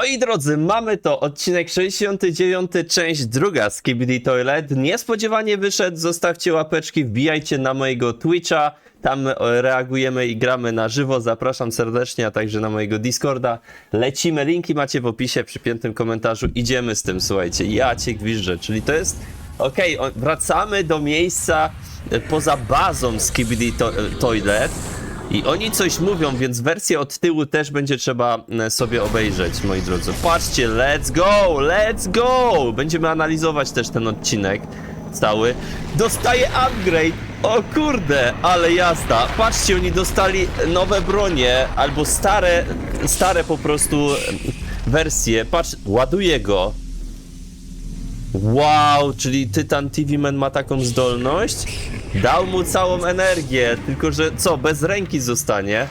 Moi drodzy, mamy to odcinek 69, część druga z KBD Toilet. Niespodziewanie wyszedł, zostawcie łapeczki, wbijajcie na mojego Twitcha. Tam e, reagujemy i gramy na żywo. Zapraszam serdecznie, a także na mojego Discorda. Lecimy, linki macie w opisie, przy piętym komentarzu. Idziemy z tym, słuchajcie. Ja cię gwiżdżę, czyli to jest... Okej, o- wracamy do miejsca e, poza bazą z KBD to Toilet. I oni coś mówią, więc wersję od tyłu też będzie trzeba e, sobie obejrzeć, moi drodzy. Patrzcie, let's go, let's go! Będziemy analizować też ten odcinek cały. Dostaje upgrade! O kurde, ale jazda. Patrzcie, oni dostali nowe bronie, albo stare, stare po prostu e, wersje. Patrz, ładuje go. Wow, czyli Tytan TV Man ma taką zdolność? Dał mu całą energię, tylko że co, bez ręki zostanie?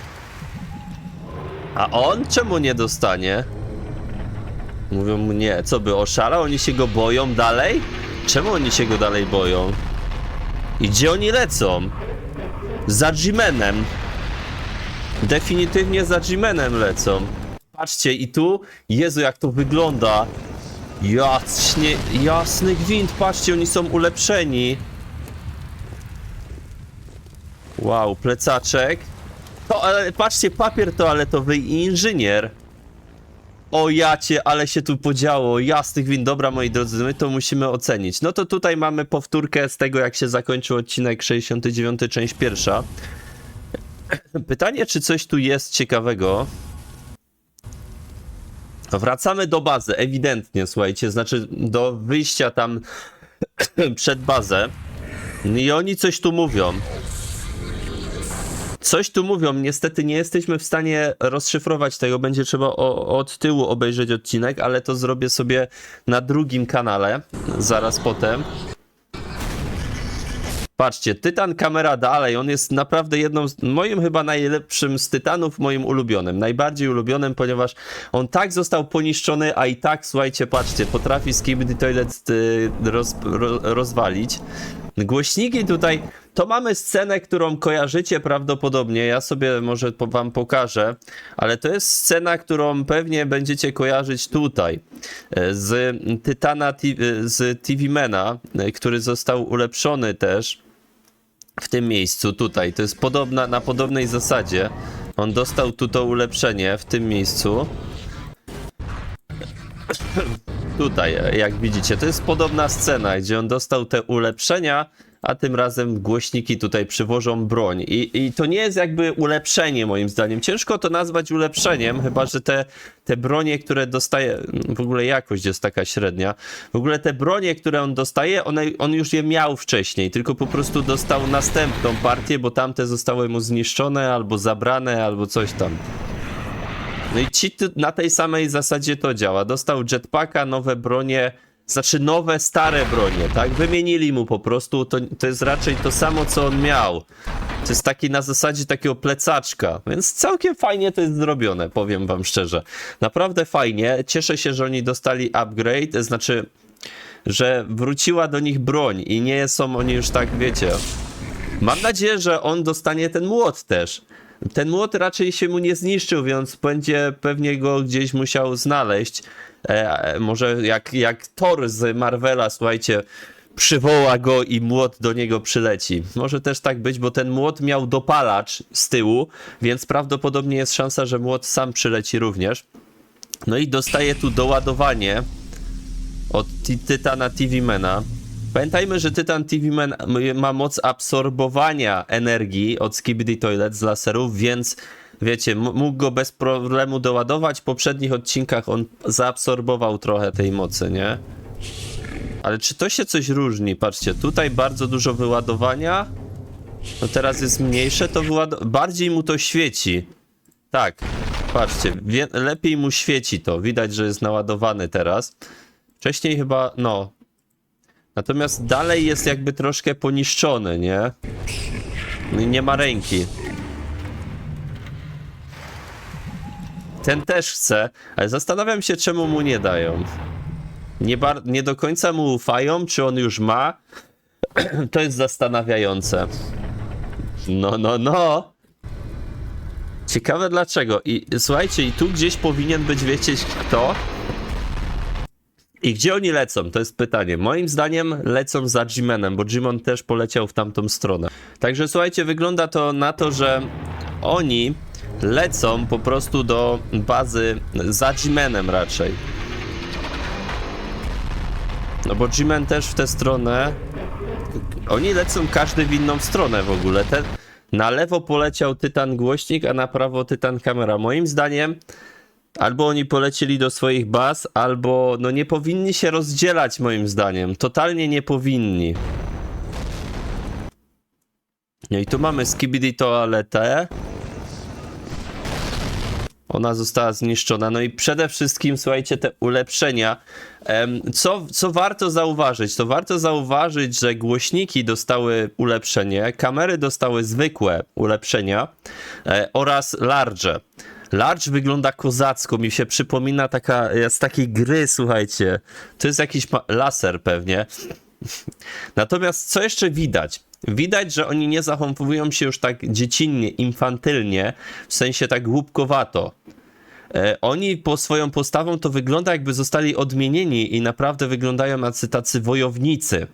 A on czemu nie dostanie? Mówią mu nie, co by oszalał? Oni się go boją dalej? Czemu oni się go dalej boją? I gdzie oni lecą? Za G-Manem. Definitywnie za G-Manem lecą. Patrzcie, i tu, Jezu, jak to wygląda. Jaśnie, jasny gwint, patrzcie, oni są ulepszeni. Wow, plecaczek. To, ale patrzcie, papier toaletowy i inżynier. O jacie, ale się tu podziało. Jasnych win. Dobra, moi drodzy, my to musimy ocenić. No to tutaj mamy powtórkę z tego, jak się zakończył odcinek 69, część pierwsza. Pytanie, czy coś tu jest ciekawego? Wracamy do bazy, ewidentnie, słuchajcie, znaczy do wyjścia tam przed bazę. I oni coś tu mówią. Coś tu mówią, niestety nie jesteśmy w stanie rozszyfrować tego, będzie trzeba o, od tyłu obejrzeć odcinek, ale to zrobię sobie na drugim kanale, zaraz potem. Patrzcie, Tytan kamera dalej, on jest naprawdę jedną z, moim chyba najlepszym z Tytanów, moim ulubionym, najbardziej ulubionym, ponieważ on tak został poniszczony, a i tak, słuchajcie, patrzcie, potrafi Skibidi Toilet y, roz, ro, rozwalić. Głośniki tutaj, to mamy scenę, którą kojarzycie prawdopodobnie, ja sobie może wam pokażę, ale to jest scena, którą pewnie będziecie kojarzyć tutaj, e, z Tytana, e, z TV Mena, e, który został ulepszony też w tym miejscu, tutaj. To jest podobna, na podobnej zasadzie. On dostał tu to ulepszenie w tym miejscu. Tutaj, jak widzicie, to jest podobna scena, gdzie on dostał te ulepszenia, a tym razem głośniki tutaj przywożą broń. I, I to nie jest jakby ulepszenie, moim zdaniem. Ciężko to nazwać ulepszeniem, chyba że te, te bronie, które dostaje, w ogóle jakość jest taka średnia. W ogóle te bronie, które on dostaje, one, on już je miał wcześniej, tylko po prostu dostał następną partię, bo tamte zostały mu zniszczone, albo zabrane, albo coś tam. No i ci na tej samej zasadzie to działa. Dostał jetpacka, nowe bronie, znaczy nowe, stare bronie, tak? Wymienili mu po prostu, to, to jest raczej to samo, co on miał. To jest taki na zasadzie takiego plecaczka, więc całkiem fajnie to jest zrobione, powiem wam szczerze. Naprawdę fajnie, cieszę się, że oni dostali upgrade, to znaczy, że wróciła do nich broń i nie są oni już tak, wiecie... Mam nadzieję, że on dostanie ten młot też. Ten młot raczej się mu nie zniszczył, więc będzie pewnie go gdzieś musiał znaleźć. E, może jak, jak Thor z Marvela, słuchajcie, przywoła go i młot do niego przyleci. Może też tak być, bo ten młot miał dopalacz z tyłu, więc prawdopodobnie jest szansa, że młot sam przyleci również. No i dostaje tu doładowanie od Tytana TV Mana. Pamiętajmy, że Tytan TV Man ma moc absorbowania energii od Skibidi Toilet z laserów, więc wiecie, mógł go bez problemu doładować. W poprzednich odcinkach on zaabsorbował trochę tej mocy, nie? Ale czy to się coś różni? Patrzcie, tutaj bardzo dużo wyładowania. No teraz jest mniejsze, to bardziej mu to świeci. Tak, patrzcie, lepiej mu świeci to. Widać, że jest naładowany teraz. Wcześniej chyba, no. Natomiast dalej jest jakby troszkę poniszczony, nie? No Nie ma ręki. Ten też chce, ale zastanawiam się, czemu mu nie dają. Nie, nie do końca mu ufają, czy on już ma. to jest zastanawiające. No, no, no. Ciekawe dlaczego. I słuchajcie, i tu gdzieś powinien być, wiecie kto? I gdzie oni lecą? To jest pytanie. Moim zdaniem lecą za Jimenem, bo Jimon też poleciał w tamtą stronę. Także słuchajcie, wygląda to na to, że oni lecą po prostu do bazy za Jimenem raczej. No bo Jimen też w tę stronę. Oni lecą każdy w inną stronę w ogóle. Ten na lewo poleciał Tytan głośnik, a na prawo Tytan kamera. Moim zdaniem albo oni polecieli do swoich baz, albo no nie powinni się rozdzielać moim zdaniem. Totalnie nie powinni. No i tu mamy Skibidi toaletę. Ona została zniszczona. No i przede wszystkim, słuchajcie, te ulepszenia. Co, co warto zauważyć? To warto zauważyć, że głośniki dostały ulepszenie, kamery dostały zwykłe ulepszenia e, oraz large. Large wygląda kozacko, mi się przypomina taka, z takiej gry, słuchajcie. To jest jakiś laser pewnie. Natomiast co jeszcze widać? Widać, że oni nie zachowują się już tak dziecinnie, infantylnie, w sensie tak głupkowato. E, oni po swoją postawą to wygląda jakby zostali odmienieni i naprawdę wyglądają jak tacy wojownicy.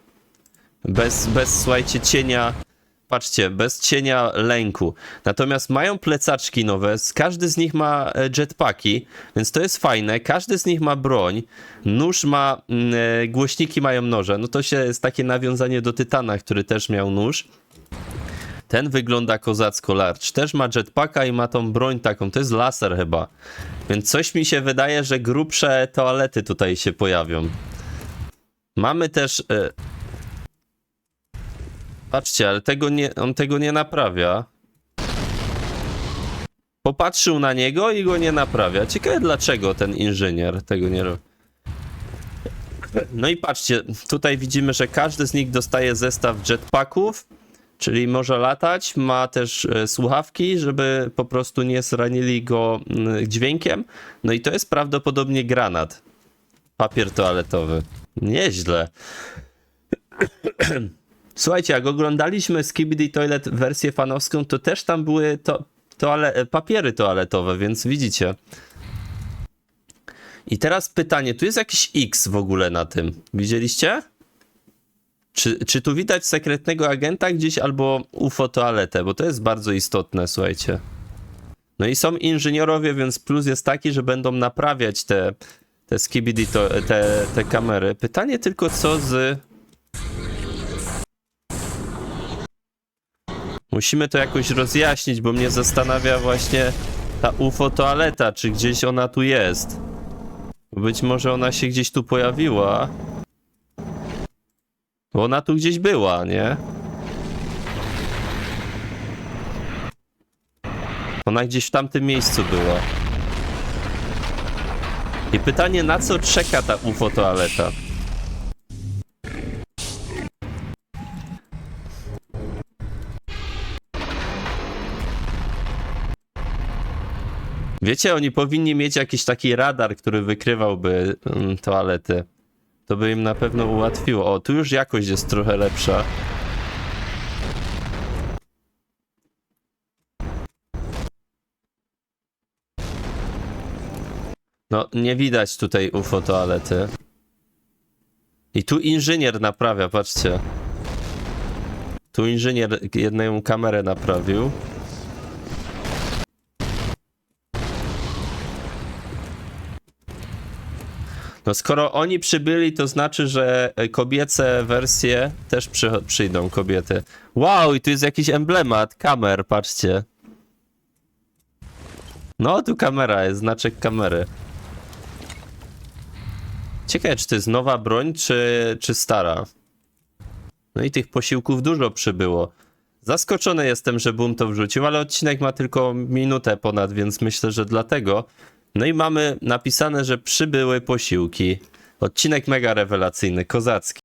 Bez, bez słuchajcie, cienia, patrzcie, bez cienia lęku. Natomiast mają plecaczki nowe, każdy z nich ma e, jetpacki, więc to jest fajne. Każdy z nich ma broń, nóż ma, mm, e, głośniki mają noże. No to się jest takie nawiązanie do Tytana, który też miał nóż. Ten wygląda kozacko large. Też ma jetpacka i ma tą broń taką. To jest laser chyba. Więc coś mi się wydaje, że grubsze toalety tutaj się pojawią. Mamy też. Patrzcie, ale tego nie, on tego nie naprawia. Popatrzył na niego i go nie naprawia. Ciekawe dlaczego ten inżynier tego nie robi. No i patrzcie, tutaj widzimy, że każdy z nich dostaje zestaw jetpacków, czyli może latać, ma też e, słuchawki, żeby po prostu nie zranili go mm, dźwiękiem. No i to jest prawdopodobnie granat. Papier toaletowy. Nieźle. Słuchajcie, jak oglądaliśmy Skibidi Toilet wersję fanowską, to też tam były to, toale, papiery toaletowe, więc widzicie. I teraz pytanie, tu jest jakiś X w ogóle na tym. Widzieliście? Czy, czy tu widać sekretnego agenta gdzieś albo UFO toaletę? Bo to jest bardzo istotne, słuchajcie. No i są inżynierowie, więc plus jest taki, że będą naprawiać te, te skibidi, to, te, te kamery. Pytanie tylko co z... Musimy to jakoś rozjaśnić, bo mnie zastanawia właśnie ta UFO toaleta, czy gdzieś ona tu jest. Być może ona się gdzieś tu pojawiła. Bo ona tu gdzieś była, nie? Ona gdzieś w tamtym miejscu była. I pytanie, na co czeka ta UFO toaleta? Wiecie, oni powinni mieć jakiś taki radar, który wykrywałby mm, toalety. To by im na pewno ułatwiło. O, tu już jakość jest trochę lepsza. No, nie widać tutaj UFO toalety. I tu inżynier naprawia, patrzcie. Tu inżynier jedną kamerę naprawił. No skoro oni przybyli, to znaczy, że kobiece wersje też przy, przyjdą, kobiety. Wow, i tu jest jakiś emblemat, kamer, patrzcie. No, tu kamera jest, znaczek kamery. Ciekawe, czy to jest nowa broń, czy, czy stara. No i tych posiłków dużo przybyło. Zaskoczony jestem, że Boom to wrzucił, ale odcinek ma tylko minutę ponad, więc myślę, że dlatego. No i mamy napisane, że przybyły posiłki. Odcinek mega rewelacyjny, kozacki.